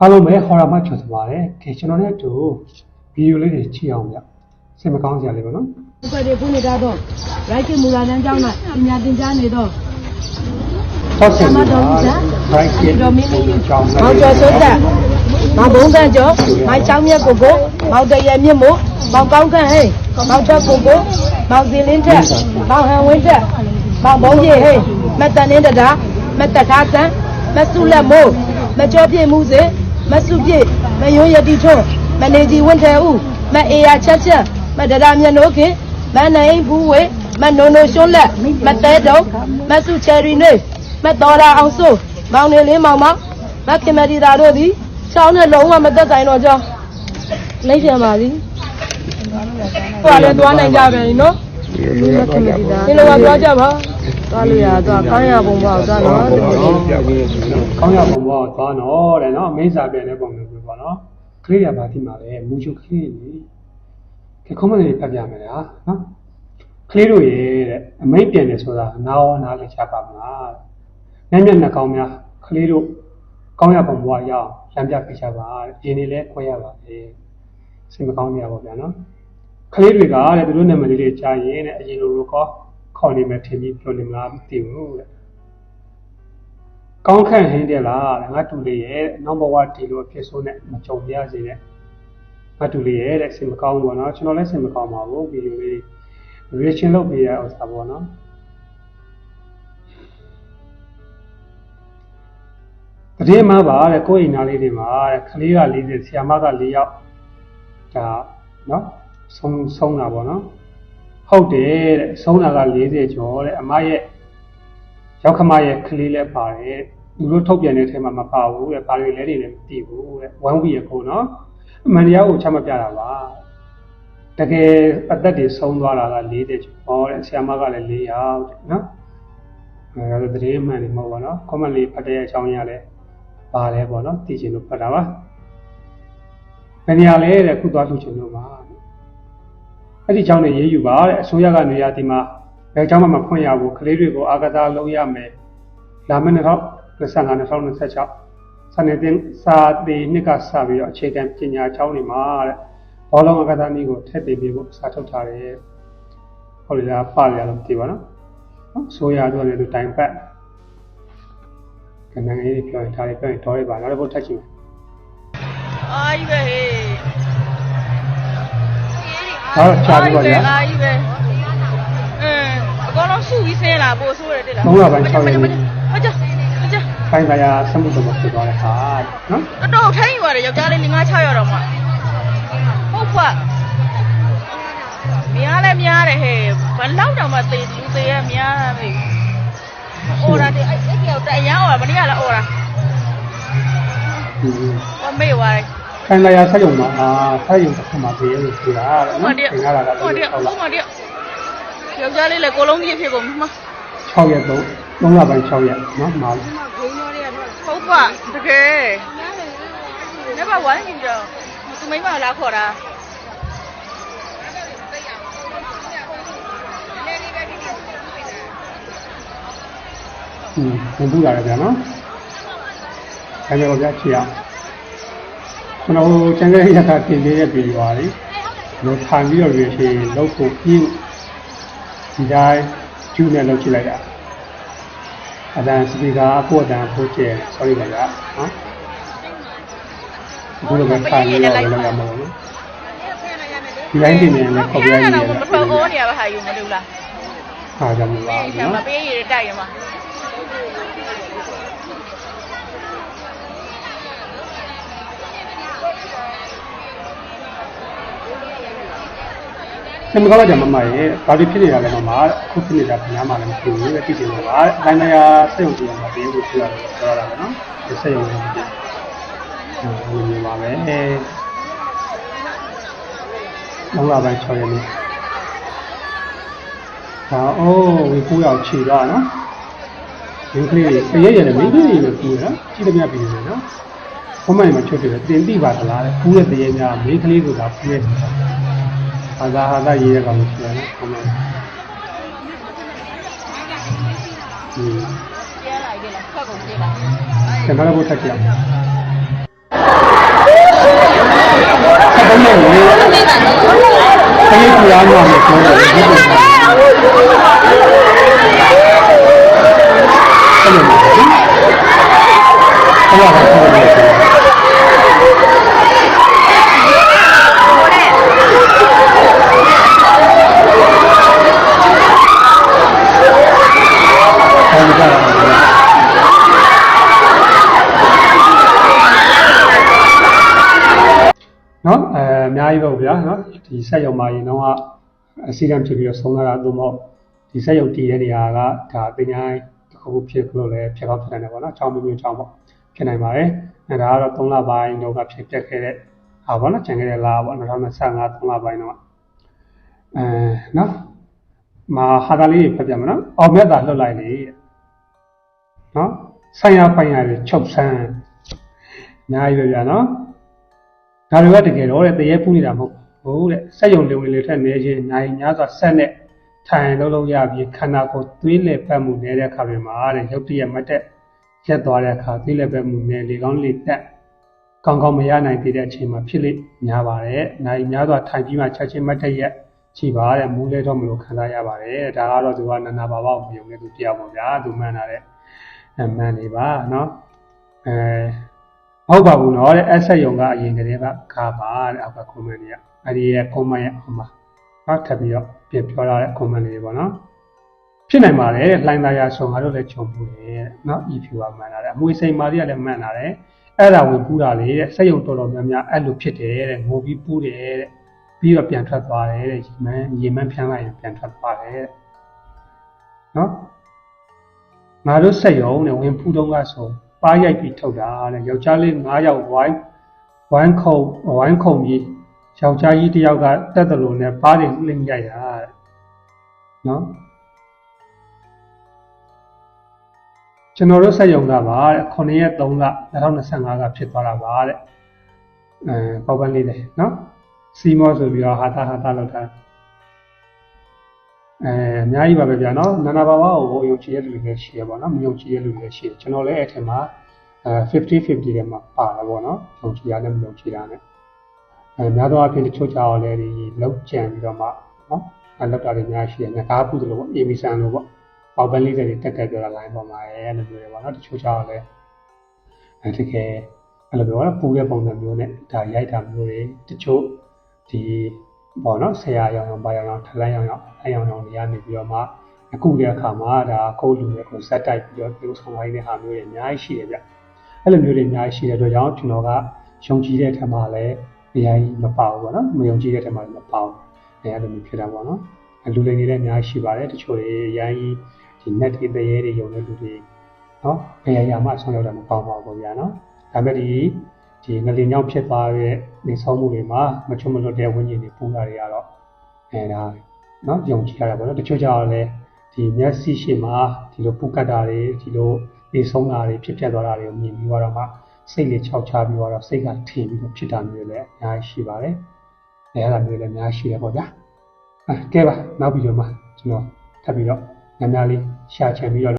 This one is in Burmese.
အားလုံးပဲဟော်ရာမချော်စပါတယ်။ခေကျွန်တော်နဲ့အတူဗီဒီယိုလေးတွေကြည့်အောင်ဗျ။စိတ်မကောင်းစရာလေးပါနော်ဥပဒေပြုနေတာတော့ရိုက်ကမူလာတန်းကျောင်း၌ပညာသင်ကြားနေတော့။ဟောဆင်ပါ right ရဲ့တော်မင်းမင်းကြောင်းမောင်ကျော်စိုးတက်မောင်ဘုံကန့်ကျော်မိုင်ချောင်းမြတ်ကိုကိုမောင်တရမြင့်မို့မောင်ကောင်းကန့်ဟဲ့မောင်တက်ကိုကိုမောင်စင်လင်းတက်မောင်ဟန်ဝင်းတက်မောင်ဘုံကြီးဟဲ့မတ်တန်င်းတတာမတ်တထားတန်မဆုလက်မို့မကျော်ပြည့်မှုစေ မဆုပြည့်မယွန်းရတိထွန်းမနေကြီးဝင်းထဲဦးမအေယာချက်ချက်မဒရာမျက်နှိုးခင်မနိုင်ဘူးဝေမနိုနိုရှွန်းလက်မတဲတုံမဆုချယ်ရီနေမတော်ရာအောင်စိုးမောင်နေလေးမောင်မောင်မခင်မဒီတာတို့သည်ချောင်းနဲ့လုံးဝမသက်ဆိုင်တော့ကြောင်းလိုက်ပြန်ပါသည်ဟိုလည်းသွားနိုင်ကြပဲနော်ဒီလိုပါသွားကြပါ သွားလို့ရသွားကောင်းရပုံပေါ့သွားတော့တကယ်ကြီး။ကောင်းရပုံပေါ်သွားတော့တဲ့နော်။မိစ္ဆာပြန်တဲ့ပုံမျိုးပဲပေါ့နော်။ကလေးရပါတိမှာပဲမူချုပ်ကလေးကြီး။ခေခုံးမလေးဖတ်ပြမယ်လားနော်။ကလေးတို့ရဲ့တဲ့အမိတ်ပြန်တယ်ဆိုတာနားရောနားလည်းချပါမလား။ညံ့ညံ့နှကောင်းများကလေးတို့ကောင်းရပုံပေါ်ရအောင်ရံပြပေးချပါတဲ့။ဒီနေ့လဲခွဲရပါလေ။စိတ်မကောင်းကြပါဗျာနော်။ကလေးတွေကတဲ့သူတို့နာမည်လေးတွေကြားရင်တဲ့အရင်လိုလိုကော ခေါ်နေမယ်ထင်ပြီးပြောနေမလားမသိဘူးတဲ့။ကောင်းခန့်ဟင်းတယ်လားတဲ့ငါတူလေးရဲ့နောက်ဘဝတည်လို့ဖြစ်ဆိုးနဲ့မကြုံပြရစေနဲ့ငါတူလေးရဲ့တဲ့စင်မကောင်းဘူးပေါ့နော်ကျွန်တော်လည်းစင်မကောင်းပါဘူးဗီဒီယိုလေး reaction လုပ်ပေးရဥစ္စာပေါ့နော်တတိယမှာပါတဲ့ကိုယ့်အိမ်သားလေးတွေမှာတဲ့ကလေးက40ဆရာမက4ယောက်ဒါနော်ဆုံးဆုံးတာပေါ့နော် ဟုတ်တယ်တဲ့ဆုံးတာက40ကျော်တဲ့အမရဲ့ရောက်ခမရဲ့ကလေးလည်းပါတယ်သူတို့ထုတ်ပြန်တဲ့အထဲမှာမပါဘူးတဲ့ဘာတွေလဲတွေလည်းမသိဘူးတဲ့ဝမ်းဝီရကိုနော်အမှန်တရားကိုချမှတ်ပြတာပါတကယ်အသက်တွေဆုံးသွားတာက40ကျော်ဟောတဲ့ဆရာမကလည်း4ယောက်တဲ့နော်အဲဒါဆိုတရေမှန်နေမဟုတ်ပါနော် comment လေးဖတ်တဲ့အကြောင်းရလဲပါလဲပေါ့နော်သိချင်လို့ဖတ်တာပါဘယ်နေရာလဲတဲ့ခုသွားလို့ချင်လို့ပါ အဲ့ဒီအကြောင်းနဲ့ရေးယူပါတဲ့အစိုးရကနေရာဒီမှာဘယ်အကြောင်းမှမဖွင့်ရဘူးကလေးတွေကိုအာကစားလုပ်ရမယ်လာမယ့်2025 2026စနေတင်စာတီနှစ်ကစပြီးတော့အခြေခံပညာကျောင်းတွေမှာတဲ့ဘောလုံးအာကစားနည်းကိုထည့်သွင်းပြီးဖို့စာထုတ်ထားတယ်ဟုတ်ပြီလားပါရလို့ဒီပါနော်နော်ဆိုရတော့လည်းသူတိုင်ပတ်ကနန်းလေးပြောရင်ဒါလေးပြောရင်တော်ရပါနောက်တစ်ပုတ်ထပ်ချင်အာ ဟောချာပြီးပါဗျာအာကြီးပဲအင်းအကောင်လုံးစုပြီးဆင်းလာပို့ဆိုးရတယ်လားသုံးလပိုင်း6ရက်နေ့မကြမကြဖိုင်ပါရစမှုတော်မှာဖြစ်သွားတဲ့ဟာနော်အတော်ထိုင်းယူရတယ်ယောက်ျားလေး5 6ရောက်တော့မှဟုတ်ပါများလဲများတယ်ဟဲ့ဘလောက်တောင်မှသေလူသေးရများပြီအော်ရာတဲ့အဲ့အဲ့ကြောက်တအရန်အော်ရာမနေ့ကလည်းအော်ရာဒီဟောမေ့သွားတယ် ဖိုင်ပါရဆက်ရုံမှာအာဆက်ရုံတစ်ခုမှာပြေးလို့ဆိုတာတဲ့ဟုတ်နော်တယ်သင်္ကားလာတာဟုတ်တယ်ဟုတ်ဟုလားတ်တယ်ယောက်ျားလေးလည်းကိုလုံးပြည့်ဖြစ်ကုန်မှာ6ရက်3 3လပိုင်း6ရက်နော်မှာဟုတ်ပါတကယ်နေပါဝိုင်းနေကြသူမိမလာခေါ်တာอืมဝင်ပူလာတယ်ဗျာနော်ဒါကြောင့်ဗျာချီအောင် ကျွန်တော်ကျန်တဲ့ရတာတင်ပေးတဲ့ဗီဒီယိုပါလေလို့ခံပြီးတော့ရရှိလောက်ဖို့ပြီးဒီတိုင်းကျူးနဲ့လောက်ချလိုက်တာအတန်စပီကာအပေါ်တန်ဖိုးကျဲ sorry ပါဗျာနော်ဘုလိုပဲခံပြီးတော့လောက်ရမှာပေါ့နော်ဒီတိုင်းတင်နေတယ်ခေါ်ပြရရည်တာရကိုမထွက်အောနေရပါဟာယူမလို့လားဟာကြမှာပါအေးဆရာမနော်ပေးရတဲ့တိုက်ရမှာ မကောင်းကြမှာမရဲ့ဘာဖြစ်ဖြစ်နေတာလဲမမအခုဖြစ်နေတာခင်ဗျားမှလည်းမဖြစ်ဘူးလေသိချင်လို့ပါအတိုင်းမယာစက်ရုံပြန်မှာတင်းကိုပြောရတယ်ပြောရတာပဲနော်ဒီစက်ရုံပြန်ပြန်ဟိုလိုပါပဲလောကပိုင်း6ရက်နေ့ဟာအိုးဝေကူရောက်ခြေသွားနော်ဒီကလေးတရရနဲ့မင်းကြီးတွေနဲ့ကူရနော်ကြည့်သမျှပြီးနေနော်ဘုမိုင်းမှာချွတ်တယ်တင်တိပါသလားတဲ့ကူးတဲ့တရများမင်းကလေးကသာကူးရဲ့ ဟာသာဟာသာရေးရကောင်ရှိတယ်နော်ဟုတ်လားဒီကျဲလာကြလားဖက်ကုန်ကြလားကျွန်တော်တို့တက်ကြအောင်ဘယ်လိုလဲခရီးပြောင်းရမယ်ဆိုတော့ဒီလိုပဲအဲ့လိုပဲအဲ့လိုပဲ နော်အဲအများကြီးပေါ့ဗျာနော်ဒီဆက်ရုံမှာရင်တော့အစီအကံဖြစ်ပြီးတော့ဆုံးလာတာသို့မဟုတ်ဒီဆက်ရုံတည်တဲ့နေရာကဒါပညာတစ်ခုခုဖြစ်လို့လည်းဖြစ်ကောင်းဖြစ်နိုင်တယ်ပေါ့နော်။ချောင်းမျိုးမျိုးချောင်းပေါ့ဖြစ်နိုင်ပါတယ်။အဲဒါကတော့3လပိုင်းတော့ကဖြစ်ပျက်ခဲ့တဲ့ဟာပေါ့နော်။ကျန်ခဲ့တဲ့လပေါ့2025 3လပိုင်းတော့အဲနော်မာဟာတာလေးဖတ်ပြမနော်။အောင်မြတ်တာလွတ်လိုက်လေတဲ့။နော်ဆိုင်ရပိုင်ရတယ်ချုပ်ဆန်းအများကြီးပဲဗျာနော်။ ဒါတွေကတကယ်တော့တဲ့တရေဖူးနေတာမဟုတ်ဘူးတဲ့စက်ယုံလုံလေးထက်နေချင်းနိုင်များစွာဆက်နဲ့ထိုင်လုံးလုံးရပြီးခန္ဓာကိုယ်သွေးလေပတ်မှုနေတဲ့အခါတွေမှာတဲ့ရုပ်တရက်မတက်ရက်သွားတဲ့အခါသွေးလေပတ်မှုနဲ့လေကောင်းလေတက်ကောင်းကောင်းမရနိုင်သေးတဲ့အချိန်မှာဖြစ်လိများပါတယ်။နိုင်များစွာထိုင်ပြီးမှချက်ချင်းမတက်ရက်ကြည်ပါတဲ့မူးလဲတော့မလို့ခံစားရပါတယ်။ဒါကတော့သူကနန္နာဘာဝကိုမြုံနေသူတရားပေါ့ဗျာ။သူမှန်တာတဲ့အမှန်နေပါနော်။အဲမ ဟုတ်ပါဘူးနော်တဲ့ asset ရုံကအရင်ကတည်းကကပါတဲ့အောက်က comment တွေကအဲ့ဒီရဲ့ comment ရဲ့အောက်မှာနောက်ထပ်ပြီးတော့ပြန်ပြောလာတဲ့ comment တွေပေါ့နော်ဖြစ်နိုင်ပါတယ်လှိုင်းသားရဆုံငါတို့လည်းခြုံပူတယ်နော် if you are မှန်လာတယ်အမွေစိန်မာတွေကလည်းမှန်လာတယ်အဲ့ဒါဝင်ပူးတာလေတဲ့စက်ရုံတော်တော်များများအဲ့လိုဖြစ်တယ်တဲ့ငိုပြီးပူးတယ်တဲ့ပြီးတော့ပြန်ထွက်သွားတယ်တဲ့ရေမန်းရေမန်းဖြန်းလိုက်ရင်ပြန်ထွက်သွားတယ်တဲ့နော်ငါတို့စက်ရုံနဲ့ဝင်ပူးတော့ကဆို ပါရိုက်ပြီးထုတ်တာတဲ့ယောက်ျားလေး9ယောက်ဝိုင်းဝိုင်းခုံဝိုင်းခုံပြီးယောက်ျားကြီးတစ်ယောက်ကတက်တယ်လို့နဲ့ပါးတွေလိမ့်ရိုက်တာတဲ့နော်ကျွန်တော်တို့ဆက်ရုံကပါတဲ့9ရက်3လ2025ကဖြစ်သွားတာပါတဲ့အဲပေါပန်းလေးတယ်နော်စီမောဆိုပြီးတော့ဟာတာဟာတာလောက်တာ အဲအများကြီးပါပဲဗျာနော်နာနာဘာဝကိုယုံကြည်ရတဲ့လူတွေရှိရပါတော့မယုံကြည်ရတဲ့လူတွေရှိတယ်ကျွန်တော်လည်းအဲ့ထက်မှာအဲ50 50ထဲမှာပါတာပေါ့နော်ယုံကြည်ရတဲ့မယုံကြည်တာနဲ့အဲများသောအားဖြင့်တချို့ကြောင်လည်းဒီလောက်ကြံပြီးတော့မှနော်အဲလောက်တာတွေအများကြီးရှိတယ်ငကားပုဒ်လို့ပေါ့အေမီဆန်လို့ပေါ့ပေါပန်းလေးတွေတက်တက်ပြောတာ line ပေါ်မှာအဲလိုမျိုးတွေပေါ့နော်တချို့ကြောင်လည်းအဲတကယ်အဲ့လိုပြောတာပူတဲ့ပုံစံမျိုးနဲ့ဒါရိုက်တာမျိုးတွေတချို့ဒီ ပေါ့နော်ဆရာရောင်ရောင်ပါရောင်ရောင်ထလန်းရောင်ရောင်အဲရောင်ရောင်တွေကနေပြီးတော့မှအခုတဲ့အခါမှာဒါကိုယ်လူတွေကိုဇက်တိုက်ပြီးတော့ပြုဆောင်လိုက်တဲ့ဟာမျိုးတွေအများကြီးရှိတယ်ဗျအဲ့လိုမျိုးတွေအများကြီးရှိတဲ့အတွက်ကြောင့်ကျွန်တော်ကယုံကြည်တဲ့ထက်မှာလည်းအရင်မပါဘူးပေါ့နော်မယုံကြည်တဲ့ထက်မှာလည်းမပါဘူးအဲအဲ့လိုမျိုးဖြစ်တာပေါ့နော်လူတွေနေလည်းအများကြီးရှိပါတယ်တချို့တွေအရင်ဒီ net တွေတရေတွေယုံတဲ့လူတွေနော်ဘယ်ရာမှဆုံးရောက်တာမပေါပါဘူးဗျာနော်ဒါပေမဲ့ဒီ ဒီငလင်ကြောင့်ဖြစ်သွားတဲ့နေဆောင်မှုတွေမှာမချုံမလွတ်တဲ့ဝိညာဉ်တွေပူလာတွေကတော့အဲဒါနော်ယုံကြည်ရတာပေါ့နော်တချို့ကြောင့်လည်းဒီမျက်စိရှိမှဒီလိုပူကတ်တာတွေဒီလိုနေဆုံးတာတွေဖြစ်ပြသွားတာတွေကိုမြင်ပြီးတော့မှစိတ်လေးခြောက်ချပြီးတော့စိတ်ကထင်ပြီးတော့ဖြစ်တာမျိုးလည်းအများကြီးရှိပါတယ်အဲအဲ့ဒါမျိုးလည်းအများကြီးရှိရပေါ့ဗျာအဲကဲပါနောက်ပြီးတော့မှကျွန်တော်ထပ်ပြီးတော့များများလေးရှာချင်ပြီးတော့